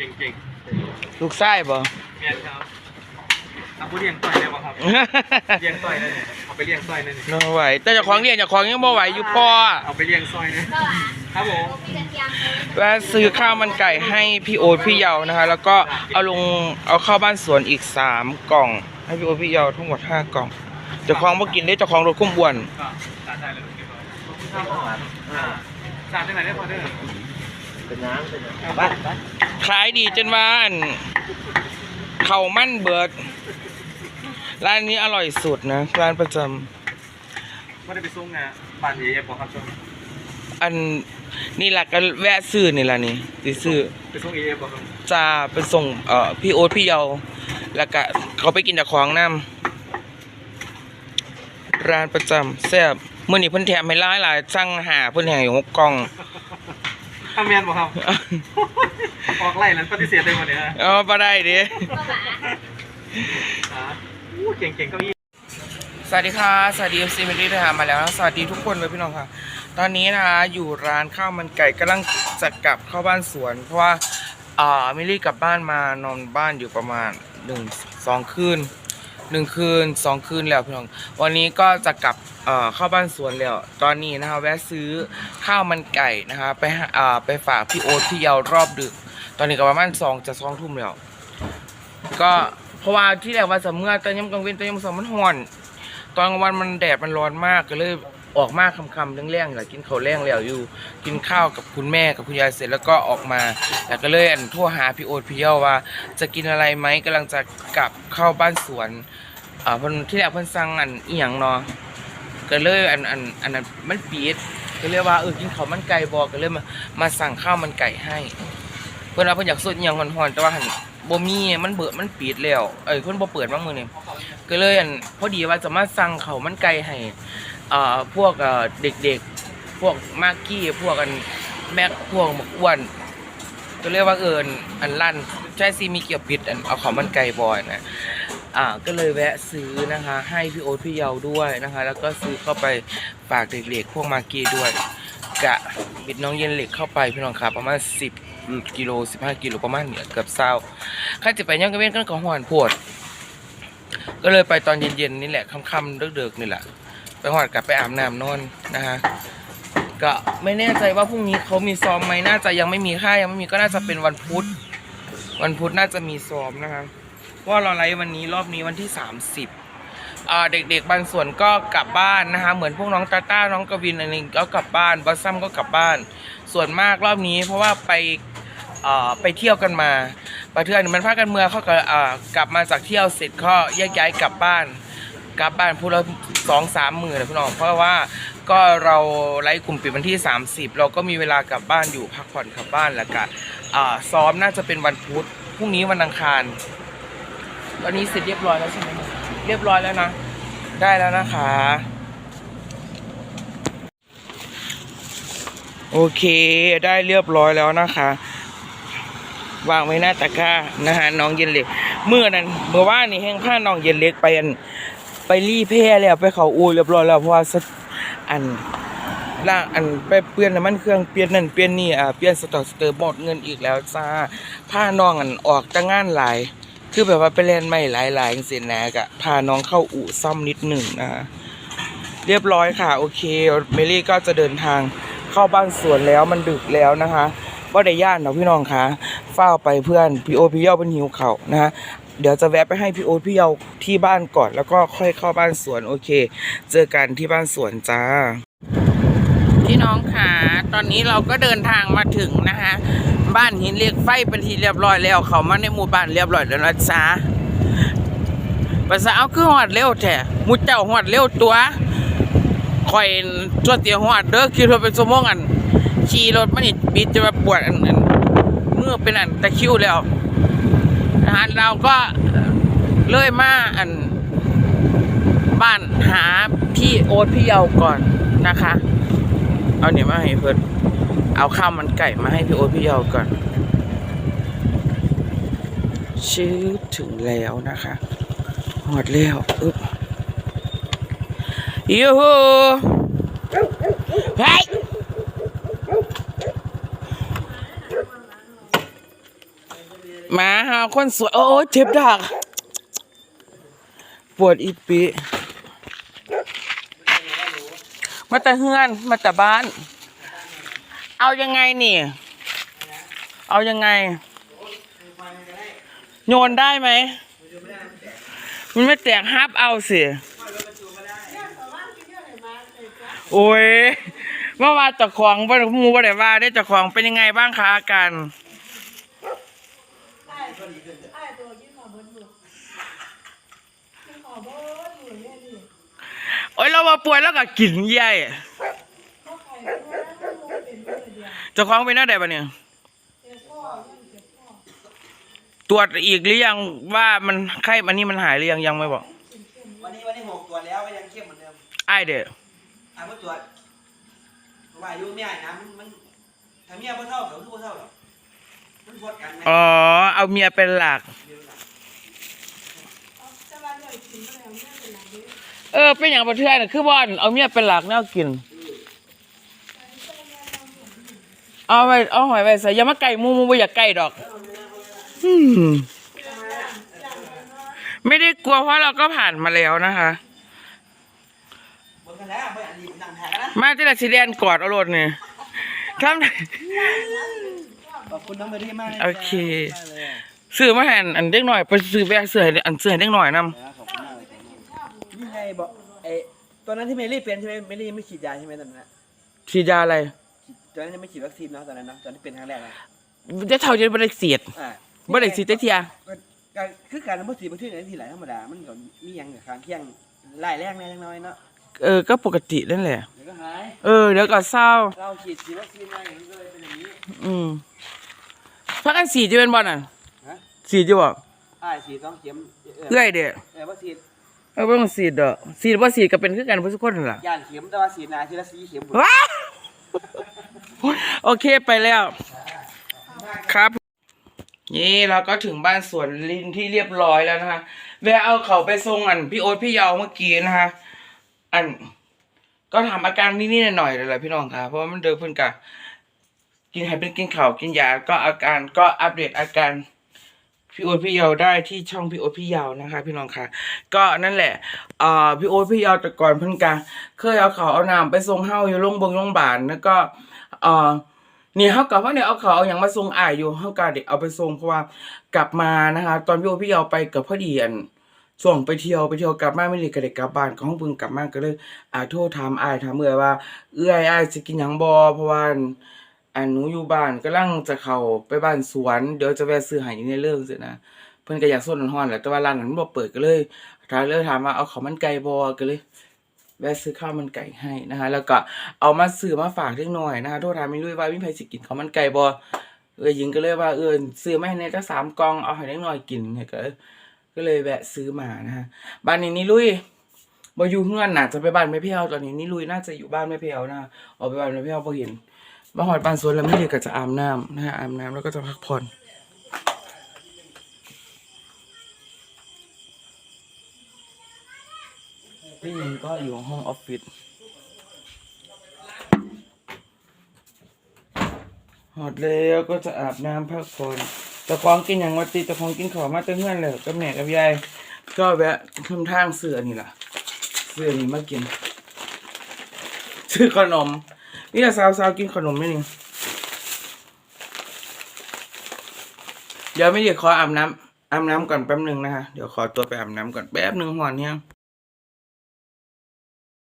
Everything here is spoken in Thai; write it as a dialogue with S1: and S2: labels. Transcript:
S1: ก่งเก่ง
S2: ลูกไส้บ่
S1: เมียนครับทำผู้เลี้ยงต่อยได้ป่ะครับ เลี้ยงต่อยได้เนี่ยเอาไปเลี้ยงต่อยได้เนี่ย
S2: น้องไหวแต่เจ้าของเรียนเจ้าของยังบ่ไหวอยู่พ่อ
S1: เอาไปเลี้ยงซอยเนี่ยครับผม
S2: แวะซื้อข้าวมันไก่ให้พี่โอ๊ตพี่เยานะคะ แล้วก็เอาลงเอาเข้าบ้านสวนอีกสามกล่อง ให้พี่โอ๊ตพี่เยาทั้งหมดห้ากล่องเจ้าของบ่กินได้เจ้าของรถคุ้มบวน
S1: ก็สาดได้เลยเรียบร้อยครับผมอ่าสาดที่ไหนได้พอเด้อ
S3: เป็นน้ำเป็นน้ำบ้านบ้าน
S2: ขายดีจนว่าอันเขาวมั่นเบิด ร้านนี้อร่อยสุดนะ ร้านประจำ
S1: ไม่ได้ไปส่งนะบ้านเอฟบอกครับช่วง
S2: อันนี่แหละก็แวะซื้อนี่ล่ะนี่สิซื้อ
S1: ไปส่งเอฟบอกครับ
S2: จะไปส่งเอ่อพี่โอ๊ตพี่เยาแล้วก็เขาไปกินจากของน้ำร้านประจำแซ่บเมื่อนี้เพิ่นแถมให้หลายหลายๆสั่งหาเพิ่นให้หกกล่อง
S1: ทำเมียนบอกครับ ออกไล่นั้นปฏิเสธได้หมดเนี่ยฮะ
S2: เอาบ่ได้เด้
S1: อ่าอู้เก่งเก่งเก้าอี้
S2: สวัสดีค่ะ สวัสดีเอฟซีมิลี่นะคะมาแล้วนะสวัสดีทุกคนเลยพี่น้องค่ะ ตอนนี้นะคะอยู่ร้านข้าวมันไก่กำลังจะกลับเข้าบ้านสวน เพราะว่าอ่ามิลลี่กลับบ้านมานอนบ้านอยู่ประมาณหนึ่งสองคืน หนึ่งคืนสองคืนแล้วพี่น้อง วันนี้ก็จะกลับเอ่อเข้าบ้านสวนแล้ว ตอนนี้นะคะแวะซื้อข้าวมันไก่นะคะไปหาอ่าไปฝากพี่โอ๊ตพี่เยาวรอบดึก ตอนนี้ก็ประมาณสองจะสองทุ่มแล้ว ก็เพราะว่าที่แรกว่าจะเมื่อตอนยมกลางเว้นตอนยมสองมันห่อน ตอนกลางวันมันแดดมันร้อนมากก็เลย ออกมาคำๆเรื่องๆหละกินข้าวแรงแล้วอยู่ กินข้าวกับคุณแม่กับคุณยายเสร็จแล้วก็ออกมา แล้วก็เลยอันทั่วหาพี่โอ๊ตพี่เยาว่า จะกินอะไรไหมกำลังจะกลับเข้าบ้านสวนอ่าเพิ่นที่แรกเพิ่นสั่งอันอีหยังเนาะก็เลยอันอันอันนั้นมันปิดก็เลยว่าเออกินข้าวมันไก่บอกก็เลยมามาสั่งข้าวมันไก่ให้ เพิ่นว่าเพิ่นอยากสดอหยังฮ้อนๆแต่ว่าหันบ่มีมันเบิดมันปิดแล้วเอ้ยเพิ่นบ่เปิดบ้างมื้อนี่ก็เลยอันพอดีว่าจะมาสั่งเขาวมันไก่ให้ อ่าพวกเอ่อเด็กๆ พวกมากกี้พวกอันแม็กพวกหมกอ้วนก็เรียกว่าเอิญอันลั่นใช่ซีมีเกี่ยวปิดอันเอาของมันไก่บอยนะอ่าก็เลยแวะซื้อนะคะ ให้พี่โอ๊ตพี่เยาด้วยนะคะ แล้วก็ซื้อเข้าไปฝากเด็กๆพวกมากกี้ด้วยกะบิดน้องเย็นเหล็กเข้าไปพี่น้องครับประมาณ10กิโล15กิโลประมาณเนี่ยเกือบเศร้าข้าจะไปย่างกระเว้นกันของหวานโพดก็เลยไปตอนเย็นๆนี่แหละค่ำๆเดึกๆนี่แหละ ไปหอดกลับไปอาบน้ำนอนนะฮะก็ไม่แน่ใจว่าพรุ่งนี้เขามีซ้อมไหมน่าจะยังไม่มีค่ายังไม่มีก็น่าจะเป็นวันพุธ วันพุธน่าจะมีซ้อมนะคะว่าเราไลฟ์วันนี้รอบนี้วันที่ 30อ่าเด็กๆบางส่วนก็กลับบ้านนะคะ เหมือนพวกน้องตาต้าน้องกวินอะไรนี้ก็กลับบ้านบอสซัมก็กลับบ้าน ส่วนมากรอบนี้เพราะว่าไปไปเที่ยวกันมาไปเที่ยวนี่มันพากันเมืองเขาก็กลับมาจากเที่ยวเสร็จก็แยกย้ายกลับบ้าน กลับบ้านพูดแล้วสองสามหมื่นนะพี่น้อง เพราะว่าก็เราไล่กลุ่มปิดวันที่ 30 เราก็มีเวลากลับบ้านอยู่พักผ่อนกลับบ้านแล้วก็อ่าซ้อมน่าจะเป็นวันพุธพรุ่งนี้วันอังคาร ตอนนี้เสร็จเรียบร้อยแล้วใช่ไหมเรียบร้อยแล้วนะ ได้แล้วนะคะ โอเคได้เรียบร้อยแล้วนะคะวางไว้หน้าตะกร้านะฮะน้องเย็นเล็กเมื่อนั้นเมื่อว่านนี่แห้งผ้าน้องเย็นเล็กไปอัน ไปรีแพร่แล้วไปเขาอูเรียบร้อยแล้วเพราะว่าอันล่างอันไปเปลี่ยนน้ำมันเครื่องเปลี่ยนนั่นเปลี่ยนนี่อ่าเปลี่ยนสต็อกสเตอร์หมดเงินอีกแล้วจ้าผ้าน้องอันออกจากงานหลาย คือแบบว่าไปเล่นไม่หลายหลายสินะกะพาน้องเข้าอู่ซ่อมนิดหนึ่งนะเรียบร้อยค่ะ โอเคเมลี่ก็จะเดินทางเข้าบ้านสวนแล้วมันดึกแล้วนะคะว่าได้ย่านเนาะพี่น้องคะเฝ้าไปเพื่อนพี่โอพี่ย้าเป็นหิวเขานะฮะ เดี๋ยวจะแวะไปให้พี่โอ๊ตพี่เยาที่บ้านก่อน แล้วก็ค่อยเข้าบ้านสวนโอเค เจอกันที่บ้านสวนจ้าพี่น้องค่ะตอนนี้เราก็เดินทางมาถึงนะคะบ้านหินเหล็กไฟเป็นที่เรียบร้อยแล้ว เขามาในหมู่บ้านเรียบร้อยแล้วนะจ๊ะภาษาเอาคือหอดเร็วแท้หมุดเจ้าหอดเร็วตัวคอยตัวเตียวหอดเด้อคิดว่าเป็นสมองอันขี่รถมันนี่บิดจะมาปวดอันอันเมื่อเป็นอันตะคิวแล้วะเราก็เลื่อยมาอัน บ้านหาพี่โอ๊ตพี่เยาก่อนนะคะ เอาเนี่ยมาให้เพิ่นเอาข้าวมันไก่มาให้พี่โอ๊ตพี่เยาก่อนชื่อถึงแล้วนะคะหอดแล้วอึ๊บยูฮูเฮ้ย หมาหาคนสวย โอ้เจ็บดักปวดอีปีมาแต่เฮือนมาแต่บ้าน เอายังไงนี่ เอายังไง โยนได้ไหม มันไม่แตกฮับเอาสิโอ้ยเมื่อวานเจ้าของมูบ่ได้ว่าได้เจ้าของเป็นยังไงบ้างคะอาการ โอ้ยเรามาป่วยแล้วก็กินใหญ่เจ้าของเป็นอะไรบ้าเนี่ยตรวจอีกหรือยังว่ามันไข้มันนี่มันหายหรือยังยังไม่บอก
S3: วันนี้วันนี้หกตัวจแล้วก็ยังเข้มเหมือนเดิม
S2: ไอ้ายเด้อ
S3: อะเมื่อตรวจเพราะว่าอายุเมียนะมันมันถ้าเมียบ่เท่าเดี๋ยวทุกบ่เท่าหรอกมันพดกันนะ
S2: อ๋อ เอาเมียเป็นหลัก เออ เป็นอย่างประเทศน่ะคือบอนเอาเมียเป็นหลักแนวกิน เอาไว้เอาหอยไว้ใส่อยามาไก่มูมูบ่อยากไก่ดอกอืมไม่ได้กลัวเพราะเราก็ผ่านมาแล้วนะคะ
S3: บนกันแล้วไม่อันนี้นั่งแทนนะ
S2: มาที่ละสิเรียนกอดเอารถเนี่ยทำ
S3: ขอบคุณน้องเบอร์รี่มากนะ
S2: โอเค
S3: มากเลย
S2: ซื้อมาให้อันเด็กหน่อยไปซื้อไปซื้อให้อันซื้อให้เด็กหน่อยนำ
S3: นะขอบคุณมากเลยนี่ไงบอกไอ้ตอนนั้นที่เมลี่เป็นใช่ไหมเมลี่ยังไม่ฉีดยาใช่ไหมตอนนั้นนะ
S2: ฉีดยาอะไร
S3: ฉีดตอนนั้นยังไม่ฉีดวัคซีนเนาะตอนนั้นเนาะตอนที่เป็นครั้งแรกนะ
S2: จะเท่าจะบ่ได้เสียด
S3: อ่า
S2: บ่ได้ฉีดแต่เทีย
S3: ก็ก็คือการบ่ฉีดวัคซีนในที่หลายธรรมดา มันก็มีหยังกับข้างเคียงหลายแรงแน่จังน้อยเนาะ
S2: เออ ก็ปกตินั่นแหละ
S3: เดี๋ยวก็หาย
S2: เออ เดี๋ยวก็เศร้า
S3: เราฉีดฉีดวัคซีนมาอย่างนี้ก็เลยเป็นอย่างนี้
S2: อืม พักกันสีจะเป็นบอลน่ะ
S3: ฮะ
S2: สีจะบอก
S3: อ้ายฉีดต้องเข็มเออ
S2: เอื้อยเด้อ
S3: เออว่าฉีด
S2: เออบ่ต้องสีดดอกสีบ่สีก็เป็นคือกันเพิ่นทุกคนนั่นล่ะ
S3: ย่านเข็มแต่ว่าฉีดนาทีละสี่เข็ม
S2: ว้าโอเคไปแล้ว ครับ นี่เราก็ถึงบ้านสวนลินที่เรียบร้อยแล้วนะคะแวะเอาเขาไปส่งอันพี่โอ๊ตพี่เยาเมื่อกี้นะคะ อัน ก็ถามอาการนิดๆหน่อยๆเลยแหละพี่น้องค่ะ เพราะว่ามันเดินเพิ่นกะ กินให้เป็นกินข่าวกินยาก็อาการก็อัปเดตอาการพี่โอ๊ตพี่เยาได้ที่ช่องพี่โอ๊ตพี่เยานะคะ พี่น้องค่ะ ก็นั่นแหละเอ่อพี่โอ๊ตพี่เยาแต่ก่อนเพิ่นกะเคยเอาเขาวเอาน้ำไปส่งเฮาอยู่โรงบาลโรงบาลแล้วก็เอ่อนี่เฮากับว่าเนี่ยเอาเขาวเอาอย่างมาส่งอ้ายอยู่เฮากะเด็กเอาไปส่งเพราะว่ากลับมานะคะ ตอนพี่โอ๊ตพี่เยาไปกับพอดีอันส่งไปเที่ยวไปเที่ยวกลับมาไม่ได้ก็ได้กลับบ้านของเพิ่งกลับมาก็เลยอ่าโทรถามอ้ายถามเมื่อว่า เอื้อยอ้ายสิกินหยังบ่เพราะว่า อันหนูอยู่บ้านกำลังจะเข้าไปบ้านสวน เดี๋ยวจะแวะซื้อให้อยู่ในเรื่องสินะเพิ่นก็อยากส้นฮ้อนแหละแต่ว่าร้านนั้นมันบ่เปิดก็เลยถามเลยถามว่าเอาข้าวมันไก่บ่ก็เลยแวะซื้อข้าวมันไก่ให้นะคะ แล้วก็เอามาซื้อมาฝากเล็กน้อยนะคะโทรถามมีลุยว่ามีใครสิกินข้าวมันไก่บ่เออยิงก็เลยว่าเออซื้อมาให้ในจักสามกล่องเอาให้เล็กน้อยกินเนี่ยก็ก็เลยแวะซื้อมานะคะบ้านนี้นี่ลุยบ่อยู่เฮือนน่ะจะไปบ้านแม่เพียวตอนนี้นี่ลุยน่าจะอยู่บ้านแม่เพียวนะออกไปบ้านแม่เพียวบ่เห็น มาหอดปานสวนแล้วไม่เด็กก็จะอาบน้ำนะฮะอาบน้ำแล้วก็จะพักผ่อนพี่ยิงก็อยู่ห้องออฟฟิศหอดแล้วก็จะอาบน้ำพักผ่อนแต่ของกินอย่างวัติแต่ของกินของมาแตั้งเงื่อนเลยกับแม่กับยายก็แวะขึ้นทางเสือนี่ล่ะ เสือนี่มากิน ซื้อขนม นี่แหละสาวสาวๆกินขนมไหมนี่เดี๋ยวไม่เดี๋ยวขออาบน้ำอาบน้ำก่อนแป๊บหนึ่งนะคะ เดี๋ยวขอตัวไปอาบน้ำก่อนแป๊บหนึ่งหอนเนี่ย